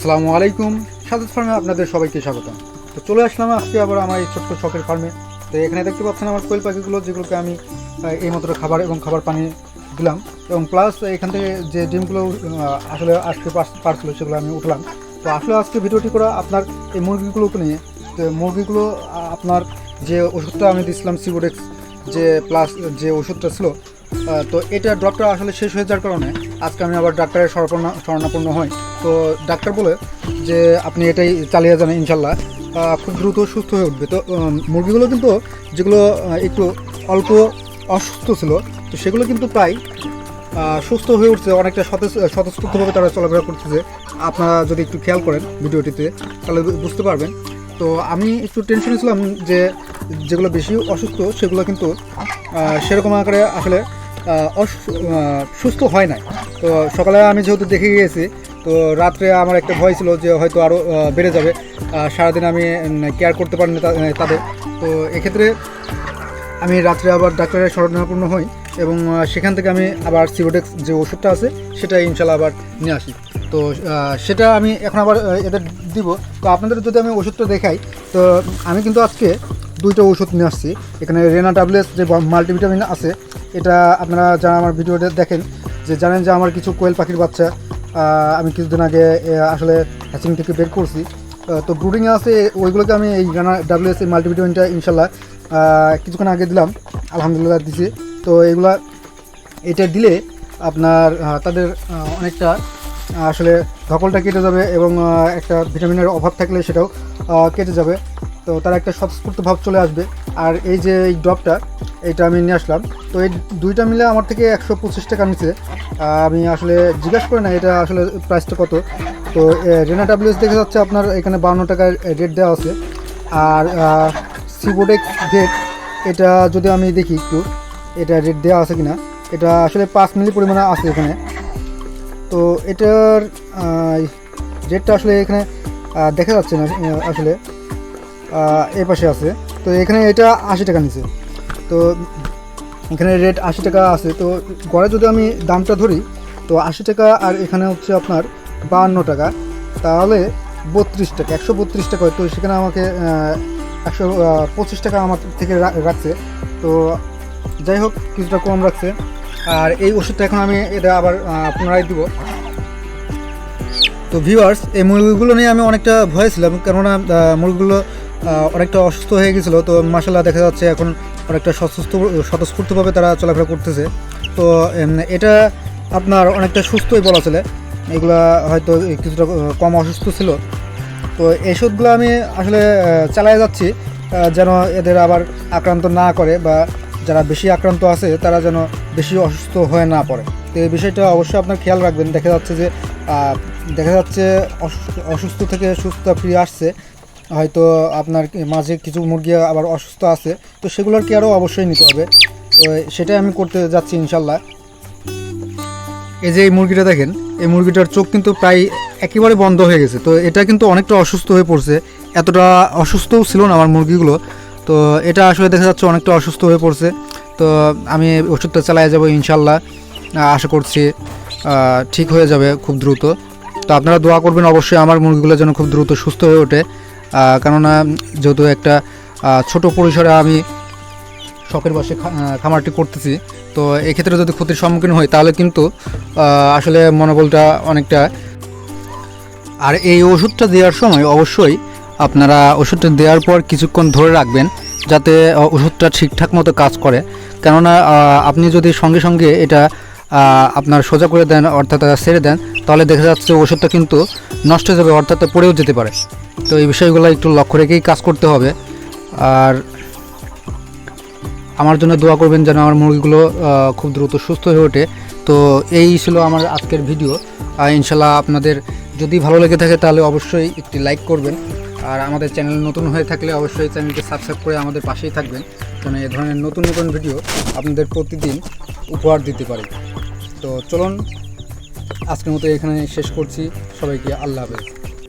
আসসালামু আলাইকুম। সাদত ফার্মে আপনাদের সবাইকে স্বাগতম। তো চলে আসলাম আজকে আবার আমার এই ছোট্ট শখের ফার্মে। তো এখানে দেখতে পাচ্ছেন আমার কোয়েল পাখিগুলো, যেগুলোকে আমি এইমাত্র খাবার এবং খাবার পানি দিলাম। এবং প্লাস এখান থেকে যে ডিমগুলো আসলে পার- পারছিল সেগুলো আমি উঠলাম। তো আসলে আজকে ভিডিওটি করা আপনার এই মুরগিগুলোকে নিয়ে। তো মুরগিগুলো আপনার যে ওষুধটা আমি দিয়েছিলাম সিবোডেক্স যে প্লাস যে ওষুধটা ছিল তো এটা ড্রপটা আসলে শেষ হয়ে যাওয়ার কারণে আজকে আমি আবার ডাক্তারের শরণাপন্ন শরণাপন্ন হই। তো ডাক্তার বলে যে আপনি এটাই চালিয়ে যান ইনশাল্লাহ। খুব দ্রুত সুস্থ হয়ে উঠবে। তো মুরগিগুলো কিন্তু, যেগুলো একটু অল্প অসুস্থ ছিল, তো সেগুলো কিন্তু প্রায় সুস্থ হয়ে উঠছে। অনেকটা স্বতঃস্ফূর্তভাবে তারা চলাফেরা করতেছে। আপনারা যদি একটু খেয়াল করেন ভিডিওটিতে, তাহলে বুঝতে পারবেন। তো আমি একটু টেনশনে ছিলাম যে, যেগুলো বেশি অসুস্থ, সেগুলো কিন্তু সেরকম আকারে আসলে সুস্থ হয় নাই। তো সকালে আমি যেহেতু দেখে গিয়েছি, তো রাত্রে আমার একটা ভয় ছিল যে হয়তো আরও বেড়ে যাবে। সারাদিন আমি কেয়ার করতে পারিনি তাদের। তো এক্ষেত্রে আমি রাত্রে আবার ডাক্তারের শরণাপন্ন হই এবং সেখান থেকে আমি আবার সিবোটেক্স যে ওষুধটা আছে, সেটা ইনশাল্লাহ আবার নিয়ে আসি। তো সেটা আমি এখন আবার এদের দিব। তো আপনাদের যদি আমি ওষুধটা দেখাই, তো আমি কিন্তু আজকে দুইটা ওষুধ নিয়ে আসছি। এখানে রেনা ট্যাবলেটস যে মাল্টিভিটামিন আছে এটা আপনারা যারা আমার ভিডিওটা দেখেন, যে জানেন যে আমার কিছু কোয়েল পাখির বাচ্চা আমি কিছুদিন আগে আসলে হ্যাচিং থেকে বের করছি। তো ব্রুডিংয়ে আছে, ওইগুলোকে আমি এই রানা ডাব্লিউএস মাল্টিভিটামিনটা ইনশাল্লাহ কিছুক্ষণ আগে দিলাম, আলহামদুলিল্লাহ দিছি। তো এগুলা, এটা দিলে আপনার তাদের অনেকটা, আসলে ধকলটা কেটে যাবে এবং একটা ভিটামিনের অভাব থাকলে সেটাও কেটে যাবে। তো তার একটা স্বতঃস্ফূর্ত ভাব চলে আসবে। আর এই যে এই ড্রপটা এইটা আমি নিয়ে আসলাম। তো এই দুইটা মিলে আমার থেকে একশো পঁচিশ টাকা নিচ্ছে আমি আসলে জিজ্ঞাসা করে না এটা আসলে প্রাইসটা কত। তো রেনা ট্যাবলেটস দেখে যাচ্ছে আপনার এখানে বান্ন টাকার রেট দেওয়া আছে। আর সিবোডেক্স রেট এটা যদি আমি দেখি একটু, এটা রেট দেওয়া আছে কিনা? এটা আসলে পাঁচ মিলি পরিমাণে আছে এখানে। তো এটার রেটটা আসলে এখানে দেখা যাচ্ছে না আসলে। এর পাশে আছে। তো এখানে এটা আশি টাকা নিচে তো এখানে রেট আশি টাকা আছে। তো গড়ে যদি আমি দামটা ধরি, তো আশি টাকা আর এখানে হচ্ছে আপনার বাহান্ন টাকা। তাহলে বত্রিশ টাকা, একশো বত্রিশ টাকা তো সেখানে আমাকে একশো পঁচিশ টাকা আমার থেকে রাখছে। তো যাই হোক, কিছুটা কম রাখছে। আর এই ওষুধটা এখন আমি এটা আবার পুনরায় দিব। তো ভিউয়ার্স এই মুরগিগুলো নিয়ে আমি অনেকটা ভয়ে ছিলাম। কেননা মুরগিগুলো অনেকটা অসুস্থ হয়ে গেছিল। তো মাসাল্লাহ দেখা যাচ্ছে এখন অনেকটা স্বতঃস্ফূর্ত স্বতঃস্ফূর্তভাবে তারা চলাফেরা করতেছে। তো এটা আপনার অনেকটা সুস্থই বলা চলে। এগুলা হয়তো কিছুটা কম অসুস্থ ছিল। তো এই ওষুধগুলো আমি আসলে চালিয়ে যাচ্ছি যেন এদের আবার আক্রান্ত না করে বা যারা বেশি আক্রান্ত আছে, তারা যেন বেশি অসুস্থ হয়ে না পড়ে। তো এই বিষয়টা অবশ্যই আপনার খেয়াল রাখবেন। দেখা যাচ্ছে যে দেখা যাচ্ছে অসুস্থ থেকে সুস্থ ফিরে আসছে। হয়তো আপনার মাঝে কিছু মুরগি আবার অসুস্থ আছে, তো সেগুলোর কেয়ারও অবশ্যই নিতে হবে। তো সেটাই আমি করতে যাচ্ছি ইনশাল্লাহ। এই যে এই মুরগিটা দেখেন, এই মুরগিটার চোখ কিন্তু প্রায় একেবারে বন্ধ হয়ে গেছে। তো এটা কিন্তু অনেকটা অসুস্থ হয়ে পড়ছে। এতটা অসুস্থও ছিল না আমার মুরগিগুলো। তো এটা আসলে দেখা যাচ্ছে অনেকটা অসুস্থ হয়ে পড়ছে। তো আমি ওষুধটা চালিয়ে যাব ইনশাল্লাহ। আশা করছি ঠিক হয়ে যাবে খুব দ্রুত। তো আপনারা দোয়া করবেন অবশ্যই আমার মুরগিগুলো যেন খুব দ্রুত সুস্থ হয়ে ওঠে। কেননা যেহেতু একটা ছোট পরিসরে আমি শখের বসে খামারটি করতেছি, তো এক্ষেত্রে যদি ক্ষতির সম্মুখীন হই, তাহলে কিন্তু আসলে মনোবলটা অনেকটা আর এই ওষুধটা দেওয়ার সময় অবশ্যই আপনারা ওষুধটা দেওয়ার পর কিছুক্ষণ ধরে রাখবেন, যাতে ওষুধটা ঠিকঠাক মতো কাজ করে। কেননা আপনি যদি সঙ্গে সঙ্গে এটা আপনার সোজা করে দেন, অর্থাৎ ছেড়ে দেন, তাহলে দেখা যাচ্ছে ওষুধটা কিন্তু নষ্ট হয়ে যাবে, অর্থাৎ পড়েও যেতে পারে। তো এই বিষয়গুলো একটু লক্ষ্য রেখেই কাজ করতে হবে। আর আমার জন্য দোয়া করবেন যেন আমার মুরগিগুলো খুব দ্রুত সুস্থ হয়ে ওঠে। তো এই ছিল আমার আজকের ভিডিও। ইনশাল্লাহ আপনাদের যদি ভালো লেগে থাকে, তাহলে অবশ্যই একটি লাইক করবেন। আর আমাদের চ্যানেল নতুন হয়ে থাকলে অবশ্যই চ্যানেলটি সাবস্ক্রাইব করে আমাদের পাশেই থাকবেন। যেন এ ধরনের নতুন নতুন ভিডিও আপনাদের প্রতিদিন উপহার দিতে পারি। তো চলুন আজকের মতো এখানে শেষ করছি। সবাইকে আল্লাহ হাফেজ।